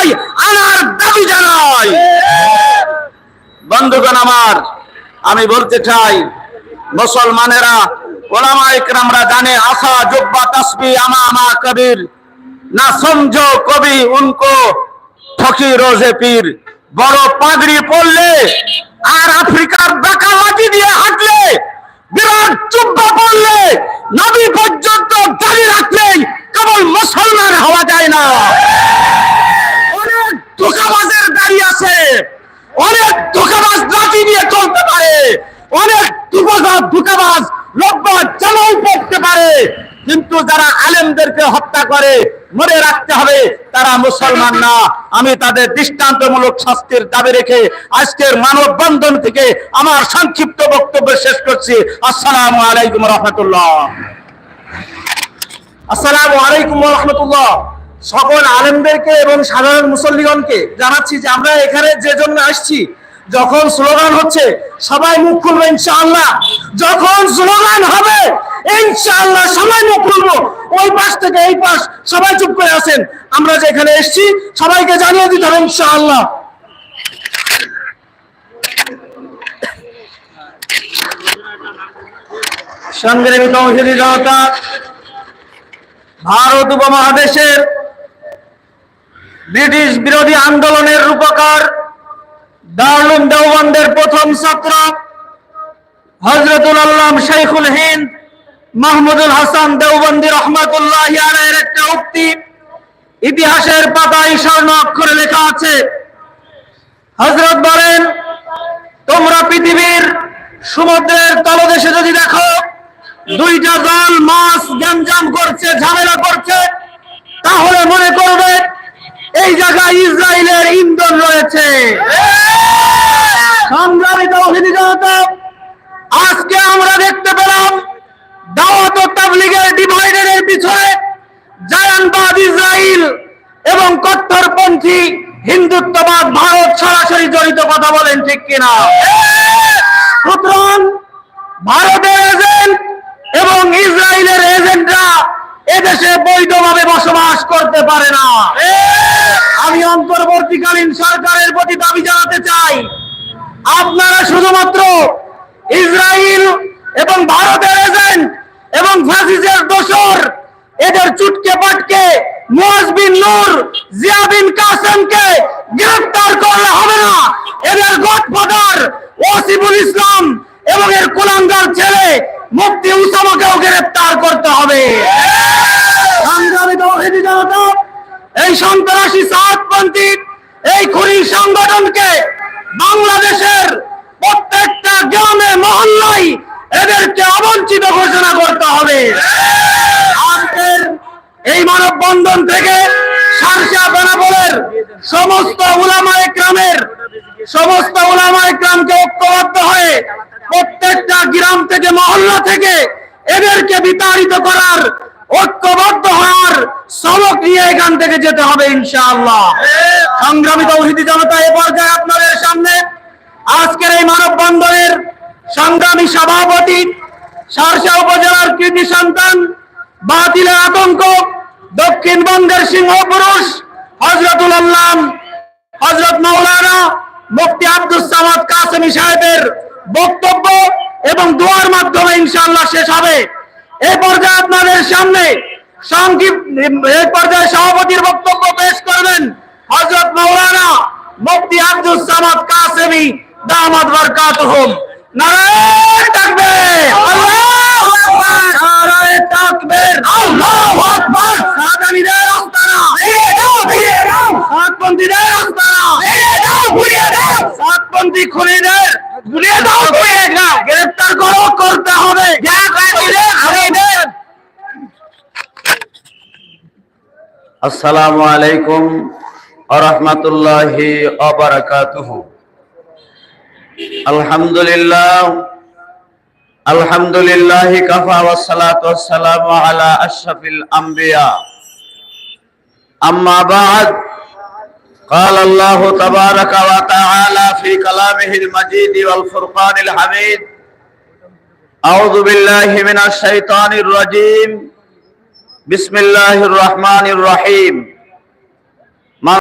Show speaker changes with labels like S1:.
S1: চাই আনার দাবি জানাই। বন্ধুগণ আমার, আমি বলতে চাই, মুসলমানেরা জানে আমা আমা, কবির। না কবি, উনকো রোজে পীর। বড় পাগড়ি পড়লে আর আফ্রিকার বেকা মাটি দিয়ে হাঁটলে, বিরাট চুব্বা পড়লে নবী পর্যন্ত দাঁড়িয়ে রাখলেই কেবল মুসলমান ধোকাবাজ লব্বা চালাও পড়তে পারে। কিন্তু যারা আলেমদেরকে হত্যা করে মনে রাখতে হবে, তারা মুসলমান না। আমি তাদের দৃষ্টান্তমূলক শাস্তির দাবি রেখে আজকের মানববন্ধন থেকে আমার সংক্ষিপ্ত বক্তব্য শেষ করছি। আসসালাম আলাইকুম রহমতুল্লাহ।
S2: আসসালাম আলাইকুম রহমতুল্লাহ। সকল আলেমদেরকে এবং সাধারণ মুসল্লিগণকে জানাচ্ছি যে আমরা এখানে যে জন্য আসছি, যখন স্লোগান হচ্ছে, সবাই মুখ খুলবো ইনশাআল্লাহ। যখন স্লোগান হবে, ইনশাআল্লাহ সবাই মুখ খুলবো। ওই পাশ থেকে এই পাশ, সবাই চুপ করে আছেন। আমরা যে এখানে এসছি, সবাইকে জানিয়ে দিতে হবে ইনশাআল্লাহ।
S1: সংগ্রামী জনতা, ভারত উপমহাদেশের ব্রিটিশ বিরোধী আন্দোলনের রূপকার দারুল দেওবন্দের প্রথম ছাত্র হজরতুল আল্লাম শেখুল হিন্দ মাহমুদুল হাসান দেওবন্দি রহমতুল্লাহ ইয়ারের একটা উক্তি। ইতিহাসের পাতায় স্বর্ণ অক্ষরে লেখা আছে। হজরত বলেন তোমরা পৃথিবীর সমুদ্রের তলদেশে যদি দেখো দুইটা দল মাছ গ্যাঞ্জাম করছে ঝামেলা করছে তাহলে মনে করবে এই জায়গায় ইসরায়েলের ইন্ধন রয়েছে। সংগ্রামী তৌহিদি জনতা আজকে আমরা দেখতে পেলাম দাওয়াত ও তাবলিগের ডিভাইডারের পিছনে জায়ানবাদ ইসরায়েল এবং কট্টরপন্থী হিন্দুত্ববাদ ভারত সরাসরি জড়িত কথা বলেন ঠিক কিনা? সুতরাং ভারতের এজেন্ট এবং ইসরায়েলের এজেন্টরা এদেশে বৈধভাবে বসবাস করতে পারে না। আমি অন্তর্বর্তীকালীন সরকারের প্রতি দাবি জানাতে চাই, আপনারা শুধুমাত্র ইসরায়েল এবং ভারতের এজেন্ট এবং ফ্যাসিসের দোসর, এদের চুটকে পাটকে মুয়াজ বিন নূর, জিয়া বিন কাসেমকে গ্রেফতার করলে হবে না। এদের গডফাদার ওসিফুল ইসলাম এবং এর কুলাঙ্গার ছেলে মুফতি উসামাকেও গ্রেফতার করতে হবে। এই সন্ত্রাসী সাতপন্থী, এই খুনি সংগঠনকে বাংলাদেশের প্রত্যেকটা গ্রামে, মহল্লায় এদেরকে অবঞ্চিত ঘোষণা করতে হবে। এই মানববন্ধন থেকে সারসা বেনাবলের সমস্ত উলামায়ে গ্রামের, সমস্ত উলামায়ে গ্রামকে ঐক্যবদ্ধ হয়ে প্রত্যেকটা গ্রাম থেকে, মহল্লা থেকে এদেরকে বিতাড়িত করার, ঐক্যবদ্ধ হওয়ার সবক নিয়ে এখান থেকে যেতে হবে ইনশাআল্লাহ। সংগ্রামী তৌহিদি জনতা এ পর্যায়ে আপনাদের সামনে আজকের এই মানববন্ধনের সংগ্রামী সভাপতি সারসা উপজেলার কৃতি সন্তান, বাতিলের আতঙ্ক দক্ষিণবঙ্গের সিংহ পুরুষ, হজরতুল আল্লাম, হজরত মৌলানা মুফতি আব্দুল সামাদ কাসেমি সাহেবের বক্তব্য এবং দোয়ার মাধ্যমে ইনশাল্লাহ শেষ হবে। এই পর্যায়ে আপনাদের সামনে এই পর্যায়ে সভাপতির বক্তব্য পেশ করবেন হজরত মৌলানা মুফতি আব্দুল সামাদ কাসেমি দামাদ বরকাতুহুম নারায়ণ তাকবীর। আল্লাহু আকবার। নারায়ণ
S3: আসসালামু আলাইকুম الحمد لله الحمد لله كفى والصلاة والسلام على أشرف الأنبياء أما بعد قال الله تبارك وتعالى في كلامه المجيد والفرقان الحميد أعوذ بالله من الشيطان الرجيم بسم الله الرحمن الرحيم